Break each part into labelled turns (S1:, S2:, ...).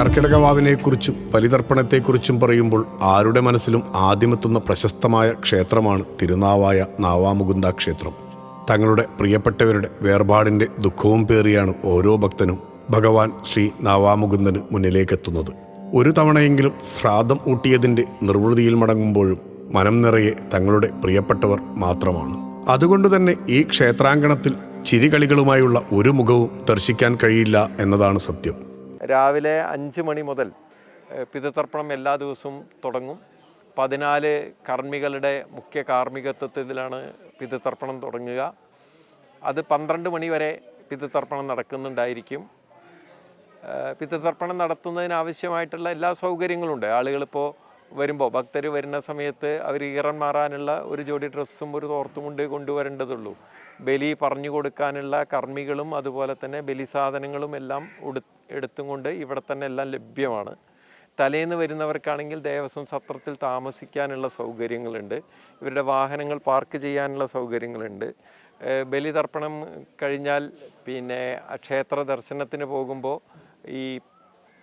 S1: കർക്കിടകവാവിനെക്കുറിച്ചും ബലിതർപ്പണത്തെക്കുറിച്ചും പറയുമ്പോൾ ആരുടെ മനസ്സിലും ആദ്യമെത്തുന്ന പ്രശസ്തമായ ക്ഷേത്രമാണ് തിരുനാവായ നാവാമുകുന്ദ ക്ഷേത്രം. തങ്ങളുടെ പ്രിയപ്പെട്ടവരുടെ വേർപാടിന്റെ ദുഃഖവും പേറിയാണ് ഓരോ ഭക്തനും ഭഗവാൻ ശ്രീ നാവാമുകുന്ദന് മുന്നിലേക്കെത്തുന്നത്. ഒരു തവണയെങ്കിലും ശ്രാദ്ധം ഊട്ടിയതിന്റെ നിർവൃതിയിൽ മടങ്ങുമ്പോഴും മനം നിറയെ തങ്ങളുടെ പ്രിയപ്പെട്ടവർ മാത്രമാണ്. അതുകൊണ്ട് തന്നെ ഈ ക്ഷേത്രാങ്കണത്തിൽ ചിരികളികളുമായുള്ള ഒരു മുഖവും ദർശിക്കാൻ കഴിയില്ല എന്നതാണ് സത്യം.
S2: രാവിലെ അഞ്ച് മണി മുതൽ പിതൃതർപ്പണം എല്ലാ ദിവസവും തുടങ്ങും. പതിനാല് കർമ്മികളുടെ മുഖ്യ കാർമ്മികത്വത്തിലാണ് പിതൃതർപ്പണം തുടങ്ങുക. അത് പന്ത്രണ്ട് മണി വരെ പിതൃതർപ്പണം നടക്കുന്നുണ്ടായിരിക്കും. പിതൃതർപ്പണം നടത്തുന്നതിന് ആവശ്യമായിട്ടുള്ള എല്ലാ സൗകര്യങ്ങളും ഉണ്ട് ആളുകളിപ്പോൾ വരുമ്പോൾ ഭക്തർ വരുന്ന സമയത്ത് അവർ ഈറൻ മാറാനുള്ള ഒരു ജോഡി ഡ്രസ്സും ഒരു തോർത്തുമുണ്ട് കൊണ്ടുവരേണ്ടതുള്ളൂ. ബലി പറഞ്ഞു കൊടുക്കാനുള്ള കർമ്മികളും അതുപോലെ തന്നെ ബലി സാധനങ്ങളും എല്ലാം ഉടു എടുത്തും കൊണ്ട് ഇവിടെ തന്നെ എല്ലാം ലഭ്യമാണ്. തലേന്ന് വരുന്നവർക്കാണെങ്കിൽ ദേവസ്വം സത്രത്തിൽ താമസിക്കാനുള്ള സൗകര്യങ്ങളുണ്ട്. ഇവരുടെ വാഹനങ്ങൾ പാർക്ക് ചെയ്യാനുള്ള സൗകര്യങ്ങളുണ്ട്. ബലിതർപ്പണം കഴിഞ്ഞാൽ പിന്നെ ക്ഷേത്ര ദർശനത്തിന് പോകുമ്പോൾ ഈ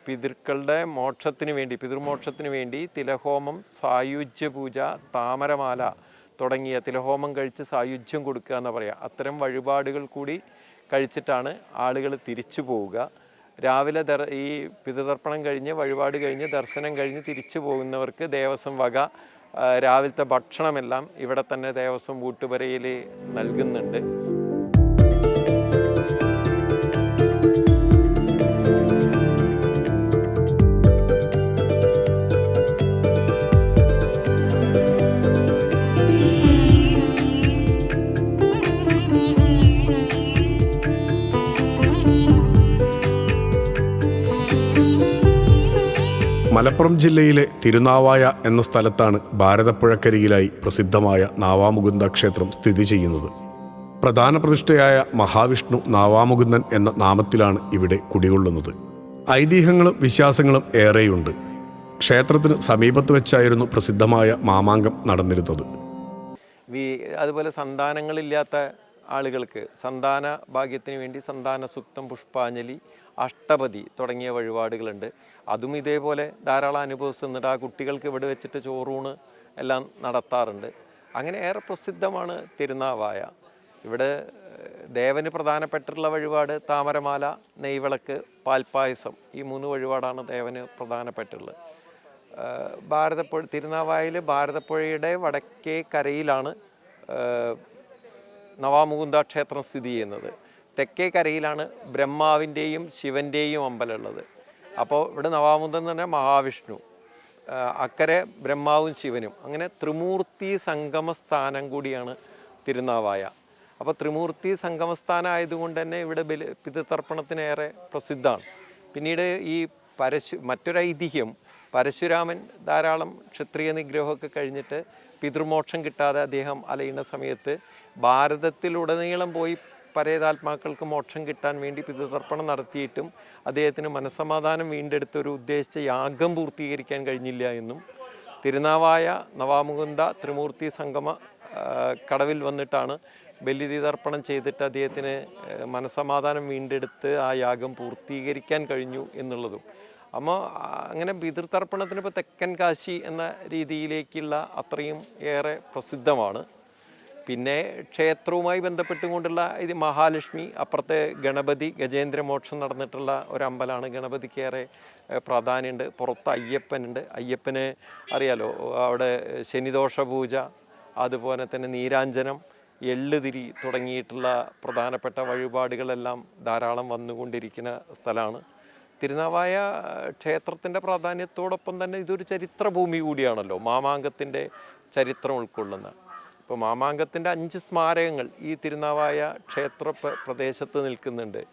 S2: പിതൃക്കളുടെ മോക്ഷത്തിന് വേണ്ടി പിതൃമോക്ഷത്തിന് വേണ്ടി തിലഹോമം സായുജ്യ പൂജ താമരമാല തുടങ്ങിയ തിലഹോമം കഴിച്ച് സായുജ്യം കൊടുക്കുക എന്ന് പറയാം. അത്തരം വഴിപാടുകൾ കൂടി കഴിച്ചിട്ടാണ് ആളുകൾ തിരിച്ചു പോവുക. രാവിലെ ദർ ഈ പിതൃതർപ്പണം കഴിഞ്ഞ് വഴിപാട് കഴിഞ്ഞ് ദർശനം കഴിഞ്ഞ് തിരിച്ചു പോകുന്നവർക്ക് ദേവസ്വം വക രാവിലത്തെ ഭക്ഷണമെല്ലാം ഇവിടെ തന്നെ ദേവസ്വം വൂട്ടുപരയിൽ നൽകുന്നുണ്ട്.
S1: മലപ്പുറം ജില്ലയിലെ തിരുനാവായ എന്ന സ്ഥലത്താണ് ഭാരതപ്പുഴക്കരികിലായി പ്രസിദ്ധമായ നാവാമുകുന്ദ ക്ഷേത്രം സ്ഥിതി ചെയ്യുന്നത്. പ്രധാന പ്രതിഷ്ഠയായ മഹാവിഷ്ണു നാവാമുകുന്ദൻ എന്ന നാമത്തിലാണ് ഇവിടെ കുടികൊള്ളുന്നത്. ഐതിഹ്യങ്ങളും വിശ്വാസങ്ങളും ഏറെയുണ്ട്. ക്ഷേത്രത്തിന് സമീപത്ത് വെച്ചായിരുന്നു പ്രസിദ്ധമായ മാമാങ്കം നടന്നിരുന്നത്.
S2: അതുപോലെ സന്താനങ്ങളില്ലാത്ത ആളുകൾക്ക് സന്താന ഭാഗ്യത്തിന് വേണ്ടി സന്താന സുക്തം പുഷ്പാഞ്ജലി അഷ്ടപതി തുടങ്ങിയ വഴിപാടുകളുണ്ട്. അതും ഇതേപോലെ ധാരാളം അനുഭവിക്കുന്നുണ്ട് ആ കുട്ടികൾക്ക് ഇവിടെ വെച്ചിട്ട് ചോറൂണ് എല്ലാം നടത്താറുണ്ട്. അങ്ങനെ ഏറെ പ്രസിദ്ധമാണ് തിരുനാവായ. ഇവിടെ ദേവന് പ്രധാനപ്പെട്ടിട്ടുള്ള വഴിപാട് താമരമാല നെയ്വിളക്ക് പാൽപ്പായസം ഈ മൂന്ന് വഴിപാടാണ് ദേവന് പ്രധാനപ്പെട്ടുള്ളത് ഭാരതപ്പുഴ തിരുനാവായയിൽ ഭാരതപ്പുഴയുടെ വടക്കേ കരയിലാണ് നവാമുകുന്ദ ക്ഷേത്രം സ്ഥിതി ചെയ്യുന്നത്. തെക്കേ കരയിലാണ് ബ്രഹ്മാവിന്റെയും ശിവന്റെയും അമ്പലമുള്ളത്. അപ്പോൾ ഇവിടെ നവാമുകുന്ദൻ എന്ന് പറഞ്ഞാൽ മഹാവിഷ്ണു. അക്കരെ ബ്രഹ്മാവും ശിവനും. അങ്ങനെ ത്രിമൂർത്തി സംഗമസ്ഥാനം കൂടിയാണ് തിരുനാവായ. അപ്പോൾ ത്രിമൂർത്തി സംഗമസ്ഥാനം ആയതുകൊണ്ട് തന്നെ ഇവിടെ ബലി പിതൃതർപ്പണത്തിനേറെ പ്രസിദ്ധമാണ്. പിന്നീട് ഈ പരശു മറ്റൊരൈതിഹ്യം പരശുരാമൻ ധാരാളം ക്ഷത്രിയ നിഗ്രഹമൊക്കെ കഴിഞ്ഞിട്ട് പിതൃമോക്ഷം കിട്ടാതെ അദ്ദേഹം അലയുന്ന സമയത്ത് ഭാരതത്തിലുടനീളം പോയി പരേതാത്മാക്കൾക്ക് മോക്ഷം കിട്ടാൻ വേണ്ടി പിതൃതർപ്പണം നടത്തിയിട്ടും അദ്ദേഹത്തിന് മനസ്സമാധാനം വീണ്ടെടുത്തൊരു ഉദ്ദേശിച്ച യാഗം പൂർത്തീകരിക്കാൻ കഴിഞ്ഞില്ല എന്നും തിരുനാവായ നവാമുകുന്ദ ത്രിമൂർത്തി സംഗമ കടവിൽ വന്നിട്ടാണ് ബലിതീതർപ്പണം ചെയ്തിട്ട് അദ്ദേഹത്തിന് മനസ്സമാധാനം വീണ്ടെടുത്ത് ആ യാഗം പൂർത്തീകരിക്കാൻ കഴിഞ്ഞു എന്നുള്ളതും. ആ, അങ്ങനെ പിതൃതർപ്പണത്തിന് ഇപ്പോൾ തെക്കൻ കാശി എന്ന രീതിയിലേക്കുള്ള അത്രയും ഏറെ പ്രസിദ്ധമാണ്. പിന്നെ ക്ഷേത്രവുമായി ബന്ധപ്പെട്ടുകൊണ്ടുള്ള ഇത് മഹാലക്ഷ്മി അപ്പുറത്തെ ഗണപതി ഗജേന്ദ്രമോക്ഷം നടന്നിട്ടുള്ള ഒരു അമ്പലമാണ് ഗണപതിക്കേറെ പ്രാധാന്യമുണ്ട്. പുറത്ത് അയ്യപ്പനുണ്ട്. അയ്യപ്പന് അറിയാലോ അവിടെ ശനിദോഷ പൂജ അതുപോലെ തന്നെ നീരാഞ്ജനം എള്ളുതിരി തുടങ്ങിയിട്ടുള്ള പ്രധാനപ്പെട്ട വഴിപാടുകളെല്ലാം ധാരാളം വന്നുകൊണ്ടിരിക്കുന്ന സ്ഥലമാണ്. തിരുനാവായ ക്ഷേത്രത്തിന്റെ പ്രാധാന്യത്തോടൊപ്പം തന്നെ ഇതൊരു ചരിത്ര ഭൂമി കൂടിയാണല്ലോ. മാമാങ്കത്തിന്റെ ചരിത്രം ഉൾക്കൊള്ളുന്ന. ഇപ്പോൾ മാമാങ്കത്തിന്റെ അഞ്ച് സ്മാരകങ്ങൾ ഈ തിരുനാവായ ക്ഷേത്ര പ്ര- പ്രദേശത്ത് നിൽക്കുന്നുണ്ട്.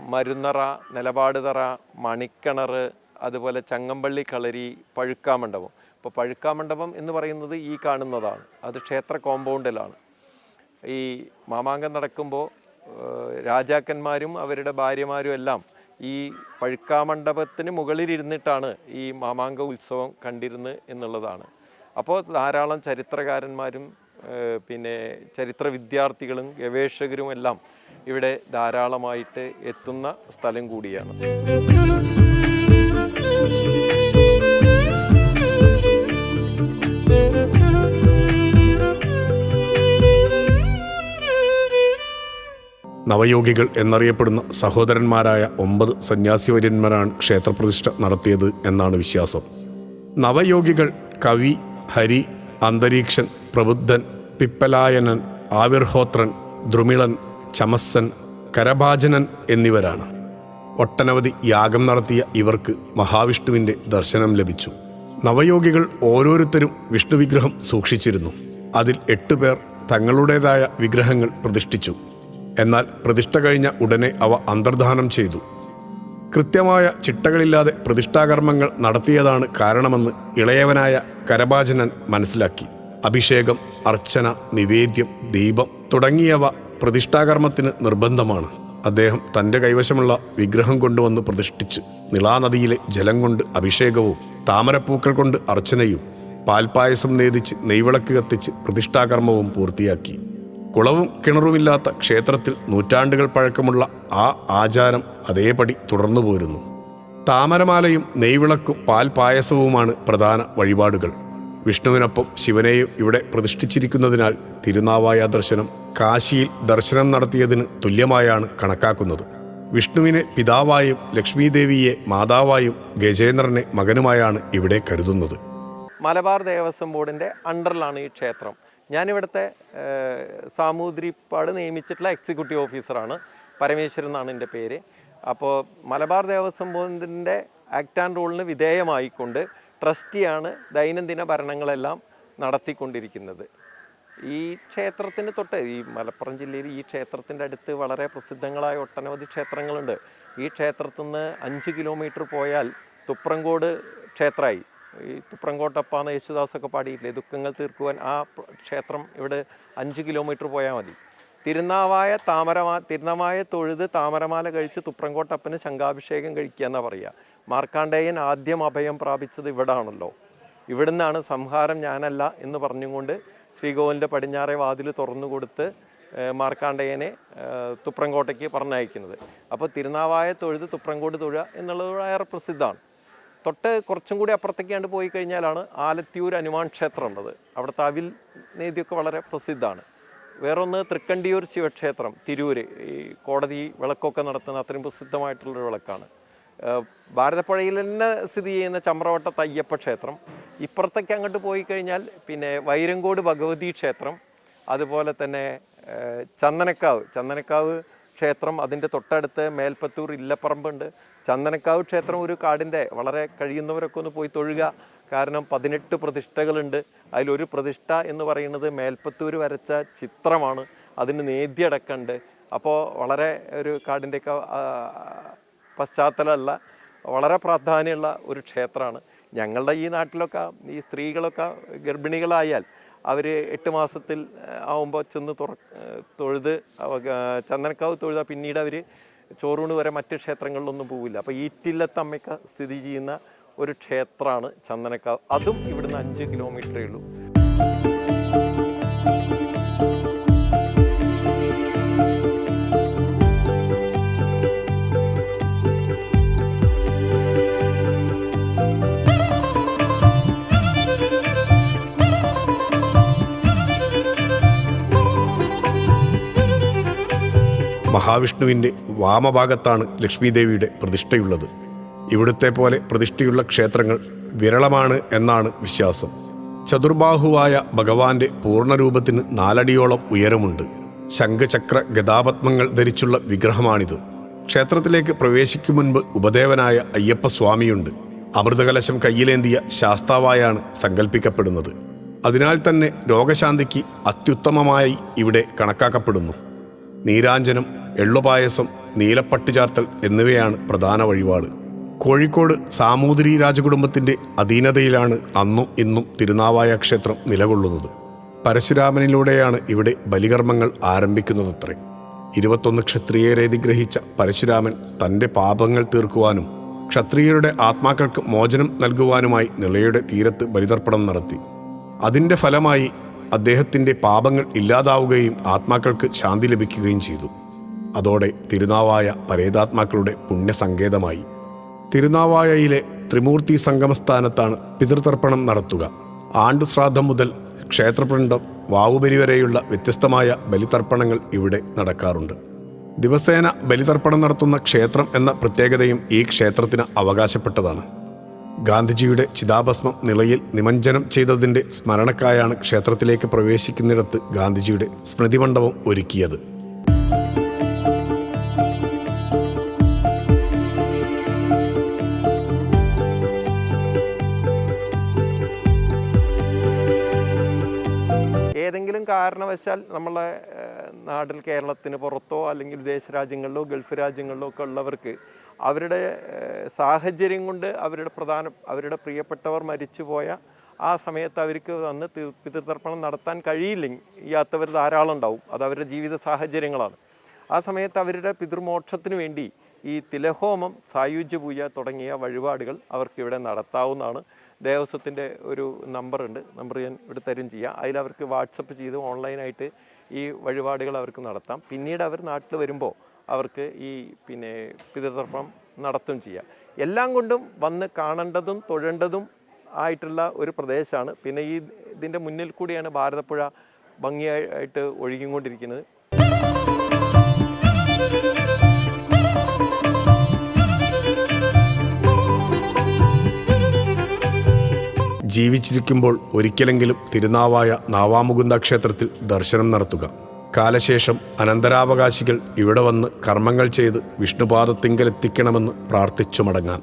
S2: മരുന്നറ നിലപാടുതറ മണിക്കിണർ അതുപോലെ ചങ്ങമ്പള്ളി കളരി പഴുക്കാമണ്ഡപം. ഇപ്പോൾ പഴുക്കാമണ്ഡപം എന്ന് പറയുന്നത് ഈ കാണുന്നതാണ്. അത് ക്ഷേത്ര കോമ്പൗണ്ടിലാണ്. ഈ മാമാങ്കം നടക്കുമ്പോൾ രാജാക്കന്മാരും അവരുടെ ഭാര്യമാരും എല്ലാം ഈ പഴുക്കാമണ്ഡപത്തിന് മുകളിലിരുന്നിട്ടാണ് ഈ മാമാങ്ക ഉത്സവം കണ്ടിരുന്നത് എന്നുള്ളതാണ്. അപ്പോൾ ധാരാളം ചരിത്രകാരന്മാരും പിന്നെ ചരിത്ര വിദ്യാർത്ഥികളും ഗവേഷകരും എല്ലാം ഇവിടെ ധാരാളമായിട്ട് എത്തുന്ന സ്ഥലം കൂടിയാണ്.
S1: നവയോഗികൾ എന്നറിയപ്പെടുന്ന സഹോദരന്മാരായ ഒമ്പത് സന്യാസിവര്യന്മാരാണ് ക്ഷേത്രപ്രതിഷ്ഠ നടത്തിയത് എന്നാണ് വിശ്വാസം. നവയോഗികൾ കവി ഹരി അന്തരീക്ഷൻ പ്രബുദ്ധൻ പിപ്പലായനൻ ആവിർഹോത്രൻ ദ്രുമിളൻ ചമസ്സൻ കരഭാജനൻ എന്നിവരാണ്. ഒട്ടനവധി യാഗം നടത്തിയ ഇവർക്ക് മഹാവിഷ്ണുവിന്റെ ദർശനം ലഭിച്ചു. നവയോഗികൾ ഓരോരുത്തരും വിഷ്ണു വിഗ്രഹം സൂക്ഷിച്ചിരുന്നു. അതിൽ എട്ടുപേർ തങ്ങളുടേതായ വിഗ്രഹങ്ങൾ പ്രതിഷ്ഠിച്ചു. എന്നാൽ പ്രതിഷ്ഠ കഴിഞ്ഞ ഉടനെ അവ അന്തർധാനം ചെയ്തു. കൃത്യമായ ചിട്ടകളില്ലാതെ പ്രതിഷ്ഠാകർമ്മങ്ങൾ നടത്തിയതാണ് കാരണമെന്ന് ഇളയവനായ കരഭാജനൻ മനസ്സിലാക്കി. അഭിഷേകം അർച്ചന നിവേദ്യം ദീപം തുടങ്ങിയവ പ്രതിഷ്ഠാകർമ്മത്തിന് നിർബന്ധമാണ്. അദ്ദേഹം തന്റെ കൈവശമുള്ള വിഗ്രഹം കൊണ്ടുവന്ന് പ്രതിഷ്ഠിച്ച് നിളാനദിയിലെ ജലം കൊണ്ട് അഭിഷേകവും താമരപ്പൂക്കൾ കൊണ്ട് അർച്ചനയും പാൽപ്പായസം നേദിച്ച് നെയ്വിളക്ക് കത്തിച്ച് പ്രതിഷ്ഠാകർമ്മവും പൂർത്തിയാക്കി. കുളവും കിണറുമില്ലാത്ത ക്ഷേത്രത്തിൽ നൂറ്റാണ്ടുകൾ പഴക്കമുള്ള ആ ആചാരം അതേപടി തുടർന്നു പോരുന്നു താമരമാലയും നെയ്വിളക്കും പാൽപായസവുമാണ് പ്രധാന വഴിപാടുകൾ. വിഷ്ണുവിനൊപ്പം ശിവനെയും ഇവിടെ പ്രതിഷ്ഠിച്ചിരിക്കുന്നതിനാൽ തിരുനാവായ ദർശനം കാശിയിൽ ദർശനം നടത്തിയതിന് തുല്യമായാണ് കണക്കാക്കുന്നത്. വിഷ്ണുവിനെ പിതാവായും ലക്ഷ്മീദേവിയെ മാതാവായും ഗജേന്ദ്രനെ മകനുമായാണ് ഇവിടെ കരുതുന്നത്.
S2: മലബാർ ദേവസ്വം ബോർഡിന്റെ അണ്ടറിലാണ് ഈ ക്ഷേത്രം. ഞാനിവിടുത്തെ സാമൂതിരിപ്പാട് നിയമിച്ചിട്ടുള്ള എക്സിക്യൂട്ടീവ് ഓഫീസറാണ്. പരമേശ്വരൻ എന്നാണ് എന്റെ പേര്. അപ്പോൾ മലബാർ ദേവസ്വം ബോർഡിന്റെ ആക്ട് ആൻഡ് റൂളിന് വിധേയമായിക്കൊണ്ട് ട്രസ്റ്റിയാണ് ദൈനംദിന ഭരണങ്ങളെല്ലാം നടത്തിക്കൊണ്ടിരിക്കുന്നത്. ഈ ക്ഷേത്രത്തിന് തൊട്ട് ഈ മലപ്പുറം ജില്ലയിൽ ഈ ക്ഷേത്രത്തിന്റെ അടുത്ത് വളരെ പ്രസിദ്ധങ്ങളായ ഒട്ടനവധി ക്ഷേത്രങ്ങളുണ്ട്. ഈ ക്ഷേത്രത്തിൽ നിന്ന് അഞ്ച് കിലോമീറ്റർ പോയാൽ തുപ്രങ്കോട് ക്ഷേത്രമായി. ഈ തുപ്രങ്കോട്ടപ്പാന്ന് യേശുദാസൊക്കെ പാടിയിട്ടില്ലേ? ദുഃഖങ്ങൾ തീർക്കുവാൻ ആ ക്ഷേത്രം ഇവിടെ അഞ്ച് കിലോമീറ്റർ പോയാൽ മതി. തിരുനാവായ താമരമാ തിരുനാവായ തൊഴുത് താമരമാല കഴിച്ച് തുപ്രങ്കോട്ടപ്പന് ശംഖാഭിഷേകം കഴിക്കുക എന്നാണ് പറയുക. മാർക്കാണ്ഡേയൻ ആദ്യം അഭയം പ്രാപിച്ചത് ഇവിടാണല്ലോ. ഇവിടുന്നാണ് സംഹാരം ഞാനല്ല എന്ന് പറഞ്ഞുകൊണ്ട് ശ്രീകോവിലിന്റെ പടിഞ്ഞാറെ വാതിൽ തുറന്നു കൊടുത്ത് മാർക്കാണ്ഡേയനെ തുപ്രംകോട്ടയ്ക്ക് പറഞ്ഞയക്കുന്നത്. അപ്പോൾ തിരുനാവായ തൊഴുത് തുപ്രംകോട് തൊഴുക എന്നുള്ളത് ഏറെ പ്രസിദ്ധമാണ്. തൊട്ട് കുറച്ചും കൂടി അപ്പുറത്തേക്കാണ്ട് പോയി കഴിഞ്ഞാലാണ് ആലത്തിയൂർ ഹനുമാൻ ക്ഷേത്രം ഉള്ളത് അവിടുത്തെ അവിൽ നീതിയൊക്കെ വളരെ പ്രസിദ്ധമാണ്. വേറൊന്ന് തൃക്കണ്ടിയൂർ ശിവക്ഷേത്രം തിരൂര്. ഈ കോടതി വിളക്കൊക്കെ നടത്തുന്ന അത്രയും പ്രസിദ്ധമായിട്ടുള്ളൊരു വിളക്കാണ്. ഭാരതപ്പുഴയിൽ തന്നെ സ്ഥിതി ചെയ്യുന്ന ചമ്രവട്ട തയ്യപ്പ ക്ഷേത്രം. ഇപ്പുറത്തേക്ക് അങ്ങോട്ട് പോയി കഴിഞ്ഞാൽ പിന്നെ വൈരങ്കോട് ഭഗവതി ക്ഷേത്രം അതുപോലെ തന്നെ ചന്ദനക്കാവ്. ചന്ദനക്കാവ് ക്ഷേത്രം അതിന്റെ തൊട്ടടുത്ത് മേൽപ്പത്തൂർ ഇല്ലപ്പറമ്പുണ്ട് ചന്ദനക്കാവ് ക്ഷേത്രം ഒരു കാടിന്റെ വളരെ കഴിയുന്നവരൊക്കെ ഒന്ന് പോയി തൊഴുക. കാരണം പതിനെട്ട് പ്രതിഷ്ഠകളുണ്ട്. അതിലൊരു പ്രതിഷ്ഠ എന്ന് പറയുന്നത് മേൽപ്പത്തൂർ വരച്ച ചിത്രമാണ്. അതിന് നേദ്യടക്കമുണ്ട് അപ്പോൾ വളരെ ഒരു കാടിന്റെയൊക്കെ പശ്ചാത്തലമല്ല വളരെ പ്രാധാന്യമുള്ള ഒരു ക്ഷേത്രമാണ്. ഞങ്ങളുടെ ഈ നാട്ടിലൊക്കെ ഈ സ്ത്രീകളൊക്കെ ഗർഭിണികളായാൽ അവർ എട്ട് മാസത്തിൽ ആവുമ്പോൾ ചെന്ന് തുറ തൊഴുത് ചന്ദനക്കാവ് തൊഴുത പിന്നീട് അവർ ചോറൂണ് വരെ മറ്റ് ക്ഷേത്രങ്ങളിലൊന്നും പോവില്ല. അപ്പോൾ ഈറ്റില്ലത്തമ്മയ്ക്ക് സ്ഥിതി ചെയ്യുന്ന ഒരു ക്ഷേത്രമാണ് ചന്ദനക്കാവ്. അതും ഇവിടുന്ന് അഞ്ച് കിലോമീറ്ററേ ഉള്ളൂ.
S1: മഹാവിഷ്ണുവിന്റെ വാമഭാഗത്താണ് ലക്ഷ്മീദേവിയുടെ പ്രതിഷ്ഠയുള്ളത്. ഇവിടുത്തെ പോലെ പ്രതിഷ്ഠയുള്ള ക്ഷേത്രങ്ങൾ വിരളമാണ് എന്നാണ് വിശ്വാസം. ചതുർബാഹുവായ ഭഗവാന്റെ പൂർണരൂപത്തിന് നാലടിയോളം ഉയരമുണ്ട്. ശംഖചക്ര ഗതാപത്മങ്ങൾ ധരിച്ചുള്ള വിഗ്രഹമാണിത്. ക്ഷേത്രത്തിലേക്ക് പ്രവേശിക്കും മുൻപ് ഉപദേവനായ അയ്യപ്പ സ്വാമിയുണ്ട്. അമൃതകലശം കയ്യിലേന്തിയ ശാസ്താവായാണ് സങ്കല്പിക്കപ്പെടുന്നത് അതിനാൽ തന്നെ രോഗശാന്തിക്ക് അത്യുത്തമമായി ഇവിടെ കണക്കാക്കപ്പെടുന്നു. നീരാഞ്ജനം എള്ളുപായസം നീലപ്പട്ടുചാർത്തൽ എന്നിവയാണ് പ്രധാന വഴിപാട്. കോഴിക്കോട് സാമൂതിരി രാജകുടുംബത്തിന്റെ അധീനതയിലാണ് അന്നും ഇന്നും തിരുനാവായ ക്ഷേത്രം നിലകൊള്ളുന്നത്. പരശുരാമനിലൂടെയാണ് ഇവിടെ ബലികർമ്മങ്ങൾ ആരംഭിക്കുന്നതത്രേ. ഇരുപത്തൊന്ന് ക്ഷത്രിയരെ നിഗ്രഹിച്ച പരശുരാമൻ തന്റെ പാപങ്ങൾ തീർക്കുവാനും ക്ഷത്രിയരുടെ ആത്മാക്കൾക്ക് മോചനം നൽകുവാനുമായി നിളയുടെ തീരത്ത് ബലിതർപ്പണം നടത്തി. അതിന്റെ ഫലമായി അദ്ദേഹത്തിന്റെ പാപങ്ങൾ ഇല്ലാതാവുകയും ആത്മാക്കൾക്ക് ശാന്തി ലഭിക്കുകയും ചെയ്തു. അതോടെ തിരുനാവായ പരേതാത്മാക്കളുടെ പുണ്യസങ്കേതമായി. തിരുനാവായയിലെ ത്രിമൂർത്തി സംഗമസ്ഥാനത്താണ് പിതൃതർപ്പണം നടത്തുക. ആണ്ടുശ്രാദ്ധം മുതൽ ക്ഷേത്രപിണ്ഡം വാവുബലി വരെയുള്ള വ്യത്യസ്തമായ ബലിതർപ്പണങ്ങൾ ഇവിടെ നടക്കാറുണ്ട്. ദിവസേന ബലിതർപ്പണം നടത്തുന്ന ക്ഷേത്രം എന്ന പ്രത്യേകതയും ഈ ക്ഷേത്രത്തിന് അവകാശപ്പെട്ടതാണ്. ഗാന്ധിജിയുടെ ചിതാഭസ്മം നിളയിൽ നിമഞ്ജനം ചെയ്തതിന്റെ സ്മരണക്കായാണ് ക്ഷേത്രത്തിലേക്ക് പ്രവേശിക്കുന്നിടത്ത് ഗാന്ധിജിയുടെ സ്മൃതിമണ്ഡപം ഒരുക്കിയത്.
S2: ഏതെങ്കിലും കാരണവശാൽ നമ്മളെ നാട്ടിൽ കേരളത്തിന് പുറത്തോ അല്ലെങ്കിൽ വിദേശ രാജ്യങ്ങളിലോ ഗൾഫ് രാജ്യങ്ങളിലോ ഒക്കെ ഉള്ളവർക്ക് അവരുടെ സാഹചര്യം കൊണ്ട് അവരുടെ പ്രധാന അവരുടെ പ്രിയപ്പെട്ടവർ മരിച്ചുപോയ ആ സമയത്ത് അവർക്ക് വന്ന് പിതൃതർപ്പണം നടത്താൻ കഴിയില്ലെങ്കിൽ ഇല്ലാത്തവർ ധാരാളം ഉണ്ടാവും. അത് അവരുടെ ജീവിത സാഹചര്യങ്ങളാണ്. ആ സമയത്ത് അവരുടെ പിതൃമോക്ഷത്തിന് വേണ്ടി ഈ തിലഹോമം സായുജ്യ പൂജ തുടങ്ങിയ വഴിപാടുകൾ അവർക്ക് ഇവിടെ നടത്താവുന്നതാണ്. ദേവസ്വത്തിന്റെ ഒരു നമ്പറുണ്ട്. നമ്പർ ഞാൻ ഇവിടെ തരും ചെയ്യാം. അതിൽ അവർക്ക് വാട്സപ്പ് ചെയ്ത് ഓൺലൈനായിട്ട് ഈ വഴിപാടുകൾ അവർക്ക് നടത്താം. പിന്നീട് അവർ നാട്ടിൽ വരുമ്പോൾ അവർക്ക് ഈ പിന്നെ പിതൃതർപ്പണം നടത്തും ചെയ്യാം. എല്ലാം കൊണ്ടും വന്ന് കാണേണ്ടതും തൊഴേണ്ടതും ആയിട്ടുള്ള ഒരു പ്രദേശമാണ്. പിന്നെ ഈ ഇതിന്റെ മുന്നിൽ കൂടിയാണ് ഭാരതപ്പുഴ ഭംഗിയായിട്ട് ഒഴുകിക്കൊണ്ടിരിക്കുന്നത്.
S1: ജീവിച്ചിരിക്കുമ്പോൾ ഒരിക്കലെങ്കിലും തിരുനാവായ നാവാമുകുന്ദ ക്ഷേത്രത്തിൽ ദർശനം നടത്തുക. കാലശേഷം അനന്തരാവകാശികൾ ഇവിടെ വന്ന് കർമ്മങ്ങൾ ചെയ്ത് വിഷ്ണുപാദത്തിങ്കലെത്തിക്കണമെന്ന് പ്രാർത്ഥിച്ചു മടങ്ങാൻ